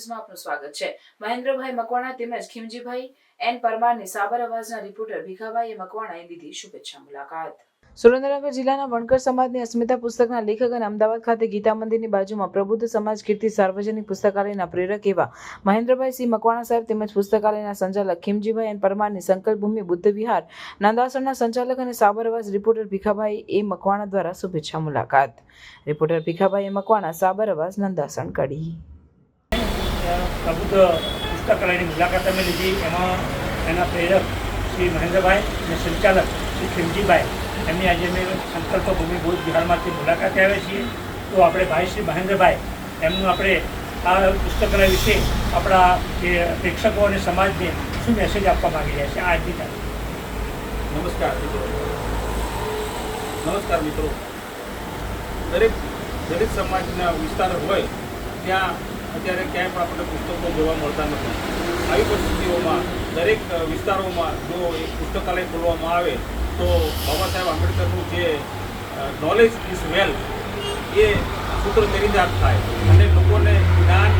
ન્યૂઝમાં આપનું સ્વાગત છે. મહેન્દ્રભાઈ મકવાણા તેમજ ખીમજીભાઈ એન પરમારની સાબર અવાજના રિપોર્ટર ભીખાભાઈ મકવાણાએ લીધી શુભેચ્છા મુલાકાત. સુરેન્દ્રનગર જિલ્લાના વણકર સમાજની અસ્મિતા પુસ્તકના લેખક અને અમદાવાદ ખાતે ગીતા મંદિરની બાજુમાં પ્રબુદ્ધ સમાજ કીર્તિ સાર્વજનિક પુસ્તકાલયના પ્રેરક એવા મહેન્દ્રભાઈ સિંહ મકવાણા સાહેબ તેમજ પુસ્તકાલયના સંચાલક ખીમજીભાઈ એન પરમારની સંકલ્પભૂમિ બુદ્ધ વિહાર નાંદાસણના સંચાલક અને સાબર અવાજ રિપોર્ટર ભીખાભાઈ એ મકવાણા દ્વારા શુભેચ્છા મુલાકાત. રિપોર્ટર ભીખાભાઈ એ મકવાણા સાબર અવાજ નંદાસણ કડી પ્રબુદ્ધ પુસ્તકાલયની મુલાકાત અમે લીધી. એમાં એના પ્રેરક શ્રી મહેન્દ્રભાઈ અને સંચાલક શ્રી ખીમજીભાઈ. એમની આજે અમે સંકલ્પ ભૂમિ ભૂત બિહારમાંથી મુલાકાતે આવ્યા છીએ. તો આપણે ભાઈ શ્રી મહેન્દ્રભાઈ, એમનું આપણે આ પુસ્તકાલય વિશે આપણા જે પ્રેક્ષકો અને સમાજને શું મેસેજ આપવા માગી રહ્યા છે આજની તારીખ? નમસ્કાર મિત્રો. નમસ્કાર મિત્રો. દરેક દરેક સમાજના વિસ્તાર હોય, ત્યાં અત્યારે ક્યાંય પણ આપણને પુસ્તકો જોવા મળતા નથી. આવી પરિસ્થિતિઓમાં દરેક વિસ્તારોમાં જો એક પુસ્તકાલય ખોલવામાં આવે, તો બાબા સાહેબ આંબેડકરનું જે નોલેજ ઇઝ વેલ્થ એ સૂત્ર ચરિતાર્થ થાય. અને લોકોને જ્ઞાન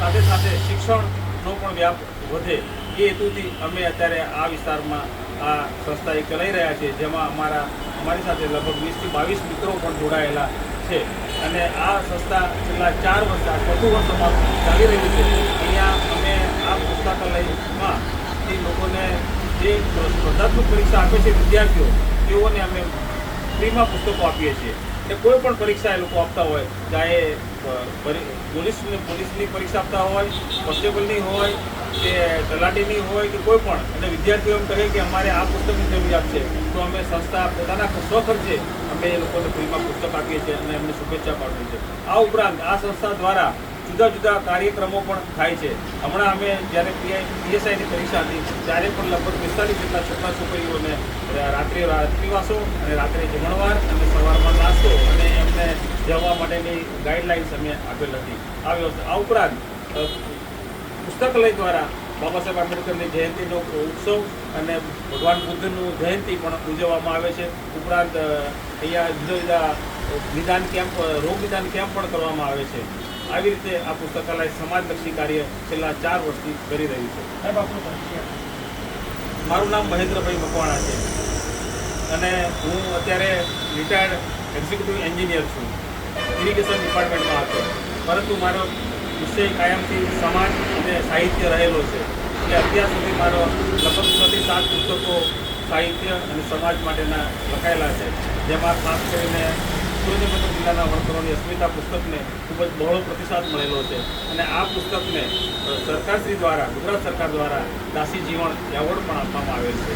સાથે સાથે શિક્ષણનો પણ વ્યાપ વધે. એ હેતુથી અમે અત્યારે આ વિસ્તારમાં આ સંસ્થા એ ચલાવી રહ્યા છીએ, જેમાં અમારા, અમારી સાથે લગભગ વીસથી બાવીસ મિત્રો પણ જોડાયેલા છે. અને આ સંસ્થા છેલ્લા ચાર વર્ષ ચોથું વર્ષ ચાલી રહ્યું છે. અહીંયા અમે આ પુસ્તકાલયમાં એ લોકોને જે સ્પર્ધાત્મક પરીક્ષા આપે છે વિદ્યાર્થીઓ, તેઓને અમે ફ્રીમાં પુસ્તકો આપીએ છીએ. કે કોઈ પણ પરીક્ષા એ લોકો આપતા હોય, ચાહે પોલીસ પોલીસની પરીક્ષા આપતા હોય, કોન્સ્ટેબલની હોય, કે તલાટીની હોય, કે કોઈ પણ. અને વિદ્યાર્થીઓ એમ કહે કે અમારે આ પુસ્તકની જરૂરિયાત છે. તો અમે સંસ્થા પોતાના સ્વખર્ચે અમે એ લોકોને ફ્રીમાં પુસ્તક આપીએ છીએ અને એમને શુભેચ્છા પાઠવીએ છીએ. આ ઉપરાંત આ સંસ્થા દ્વારા જુદા જુદા કાર્યક્રમો પણ થાય છે. હમણાં અમે જ્યારે પીએસઆઈની પરીક્ષા હતી, ત્યારે પણ લગભગ પિસ્તાલીસ જેટલા છોકરા છોકરીઓને રાત્રે રાત્રિવાસો અને રાત્રે જમણવાર અને સવારમાં નાસ્તો અને એમને જવા માટેની ગાઈડલાઇન્સ અમે આપેલ હતી. આ વ્યવસ્થા, આ ઉપરાંત પુસ્તકાલય દ્વારા બાબા સાહેબ આંબેડકરની જયંતિનો ઉત્સવ અને ભગવાન બુદ્ધનું જયંતિ પણ ઉજવવામાં આવે છે. ઉપરાંત અહીંયા જુદા જુદા નિદાન કેમ્પ રોગ નિદાન કેમ્પ પણ કરવામાં આવે છે. આવી રીતે આ પુસ્તકાલય સમાજલક્ષી કાર્ય છેલ્લા ચાર વર્ષથી કરી રહ્યું છે. સાહેબ આપણું પરિચય મારું નામ મહેન્દ્રભાઈ મકવાણા છે. અને હું અત્યારે રિટાયર્ડ એક્ઝિક્યુટિવ એન્જિનિયર છું. ઇરિગેશન ડિપાર્ટમેન્ટમાં હતો. પરંતુ મારો વિષય કાયમથી સમાજ અને સાહિત્ય રહેલો છે. એટલે અત્યાર સુધી મારો લગભગ છથી સાત પુસ્તકો સાહિત્ય અને સમાજ માટેના લખાયેલા છે. જેમાં ખાસ કરીને સુરેન્દ્રનગર જિલ્લાના વણકરોની અસ્મિતા પુસ્તકને ખૂબ જ બહોળો પ્રતિસાદ મળેલો છે. અને આ પુસ્તકને સરકારશ્રી દ્વારા ગુજરાત સરકાર દ્વારા દાસી જીવન એવોર્ડ પણ આપવામાં આવેલ છે.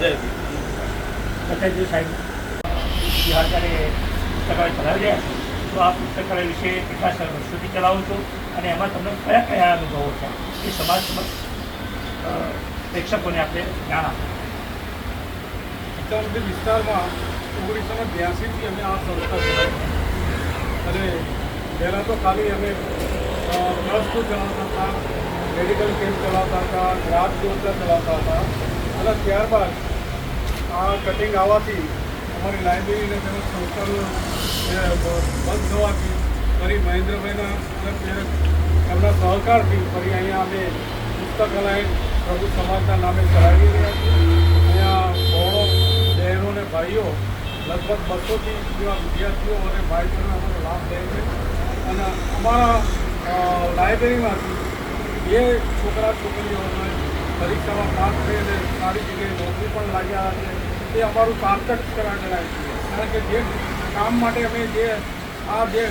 જય. સાહેબ બિહાર જ્યારે પુસ્તકાલય ચલાવી રહ્યા છે. તો આ પુસ્તકાલય વિશે સર વર્ષોથી ચલાવો છો અને એમાં તમને કયા કયા અનુભવો છે એ સમાજ સમક્ષ પ્રેક્ષકોને આપણે જાણ આપો વિસ્તારમાં ઓગણીસો બ્યાસીથી અમે આ સંસ્થા ચલાવી. અને પહેલાં તો ખાલી અમે પ્લસ ચલાવતા હતા, મેડિકલ કેમ્પ ચલાવતા હતા ગ્રાહક યોજના ચલાવતા હતા. અને ત્યારબાદ આ કટિંગ આવવાથી અમારી લાઇબ્રેરીને તેમજ સંસ્થાનું બંધ થવાથી ફરી મહેન્દ્રભાઈના એમના સહકારથી ફરી અહીંયા અમે પુસ્તકાલય પ્રભુ સમાજના નામે ચલાવી રહ્યા છીએ. અહીંયા બહોળો બહેનો અને ભાઈઓ લગભગ બસોથી જેવા વિદ્યાર્થીઓ અને ભાઈઓને અમારો લાભ લે છે. અને અમારા લાઇબ્રેરીમાંથી બે છોકરા છોકરીઓને પરીક્ષામાં પાસ થઈને સારી જગ્યાએ નોકરી પણ લાગ્યા છે. એ અમારું સાર્થક કરા ગણાય છે. કારણ કે જે કામ માટે અમે જે આ જે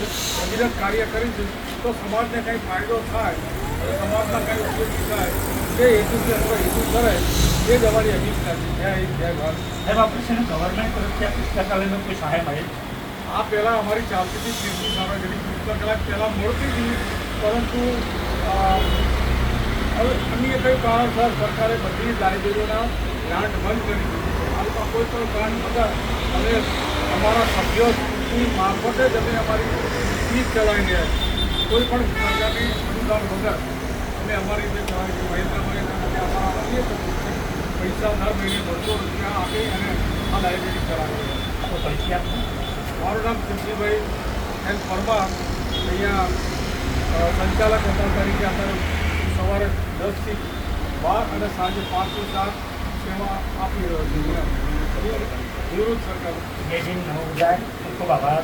અવિરત કાર્ય કરીશું, તો સમાજને કંઈ ફાયદો થાય, અને સમાજના કંઈ ઉપયોગી થાય. તે છે અથવા હેતુ કરે. એ જ અમારી અભિષ્ઠા છે. જય હિન્દ જય ભારત સાહેબ આપણે છે ગવર્મેન્ટ તરફથી આ પુસ્તકાલયનો કોઈ સહાય મળે? આ પહેલાં અમારી ચાલતી હતી કીર્તિ સાર્વજનિક પુસ્તકાલય પહેલાં મળતી હતી પરંતુ હવે અન્ય કઈ કારણસર સરકારે બધી જ લાઇબ્રેરીઓના ગ્રાન્ટ બંધ કરી દીધી હાલમાં કોઈ પણ ગ્રાન્ટ વગર અને અમારા સભ્યોની મારફતે જ અમે અમારી ફીસ ચલાવી રહ્યા કોઈ પણ પ્રકારની અનુદાન વગર. અમે અમારી રીતે ચલાવી છીએ મહેન્દ્રભાઈ અને અમારા અન્ય સભ્યો છે. પૈસા દર મહિને બસો રૂપિયા આપી અને આ લાઇબ્રેરી ચલાવી રહ્યા છીએ આપણો પરિચય આપો મારું નામ કૃષ્ણભાઈ એન પરમાર અહીંયા અ, સંચાલક હતા તરીકે અત્યારે સવારે દસથી બાર અને સાંજે પાંચથી સાત સેવા આપી રહ્યો છું નિવૃત્ત સરકાર જય હિન્દ નમો ગુજરાત ખૂબ ખૂબ આભાર